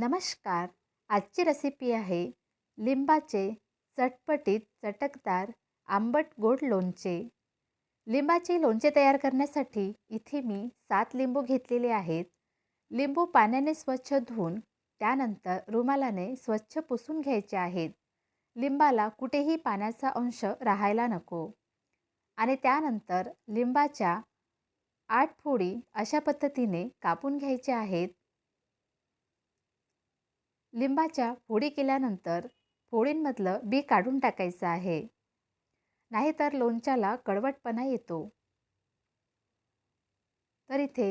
नमस्कार. आजची रेसिपी आहे लिंबाचे चटपटीत चटकदार आंबट गोड लोणचे. लिंबाचे लोणचे तयार करण्यासाठी इथे मी सात लिंबू घेतलेले आहेत. लिंबू पाण्याने स्वच्छ धुवून त्यानंतर रुमालाने स्वच्छ पुसून घ्यायचे आहेत. लिंबाला कुठेही पाण्याचा अंश राहायला नको. आणि त्यानंतर लिंबाच्या आठ फोडी अशा पद्धतीने कापून घ्यायच्या आहेत. लिंबाच्या फोडी केल्यानंतर फोडींमधलं बी काढून टाकायचं आहे. नाहीतर लोणच्याला कडवटपणा येतो. तर इथे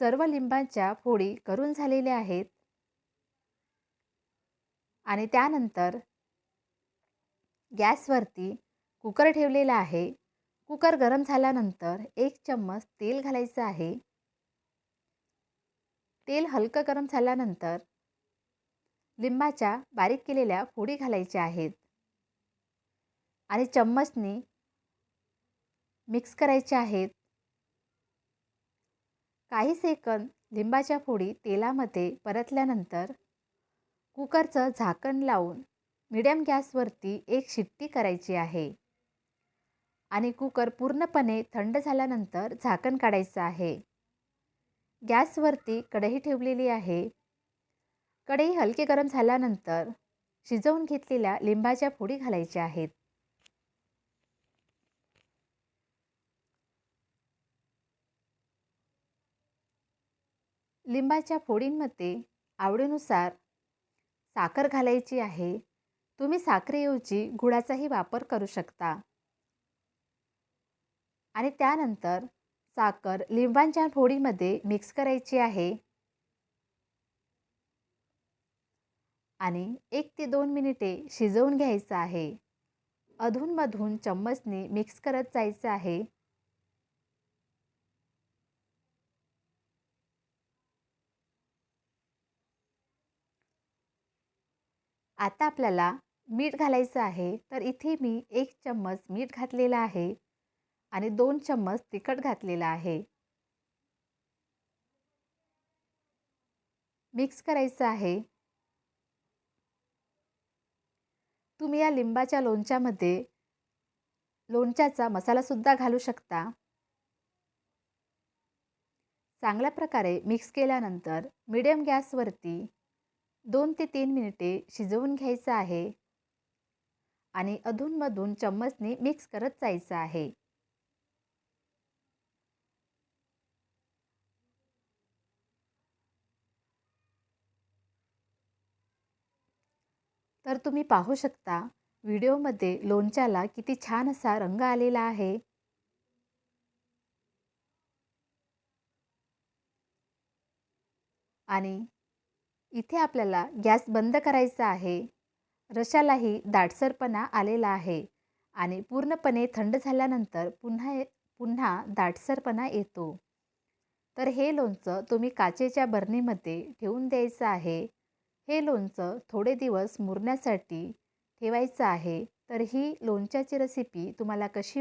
सर्व लिंबाच्या फोडी करून झालेल्या आहेत. आणि त्यानंतर गॅसवरती कुकर ठेवलेला आहे. कुकर गरम झाल्यानंतर एक चम्मच तेल घालायचं आहे. तेल हलकं गरम झाल्यानंतर लिंबाच्या बारीक केलेल्या फोडी घालायच्या आहेत. आणि चम्मचनी मिक्स करायच्या आहेत. काही सेकंद लिंबाच्या फोडी तेलामध्ये परतल्यानंतर कुकरचं झाकण लावून मिडियम गॅसवरती एक शिट्टी करायची आहे. आणि कुकर पूर्णपणे थंड झाल्यानंतर झाकण काढायचं आहे. गॅसवरती कढई ठेवलेली आहे. कढई हलके गरम झाल्यानंतर शिजवून घेतलेल्या लिंबाच्या फोडी घालायच्या आहेत. लिंबाच्या फोडींमध्ये आवडीनुसार साखर घालायची आहे. तुम्ही साखरेऐवजी गुळाचाही वापर करू शकता. आणि त्यानंतर साखर लिंबांच्या फोडीमध्ये मिक्स करायची आहे. आणि एक ते दोन मिनिटे शिजवून घ्यायचं आहे. अधूनमधून चम्मचने मिक्स करत जायचं आहे. आता आपल्याला मीठ घालायचं आहे. तर इथे मी एक चम्मच मीठ घातलेलं आहे आणि दोन चम्मच तिखट घातलेलं आहे. मिक्स करायचं आहे. तुम्ही या लिंबाच्या लोणच्यामध्ये लोणच्याचा मसालासुद्धा घालू शकता. चांगल्या प्रकारे मिक्स केल्यानंतर मिडियम गॅसवरती दोन ते तीन मिनिटे शिजवून घ्यायचं आहे. आणि अधूनमधून चम्मचने मिक्स करत जायचं आहे. तर तुम्ही पाहू शकता व्हिडिओमध्ये लोणच्याला किती छान असा रंग आलेला आहे. आणि इथे आपल्याला गॅस बंद करायचा आहे. रशालाही दाटसरपणा आलेला आहे. आणि पूर्णपणे थंड झाल्यानंतर पुन्हा पुन्हा दाटसरपणा येतो. तर हे लोणचं तुम्ही काचेच्या बरणीमध्ये ठेवून द्यायचं आहे. हे लोणचं थोडे दिवस मुरण्यासाठी ठेवायचं आहे तर ही लोणच्याची रेसिपी तुम्हाला कशी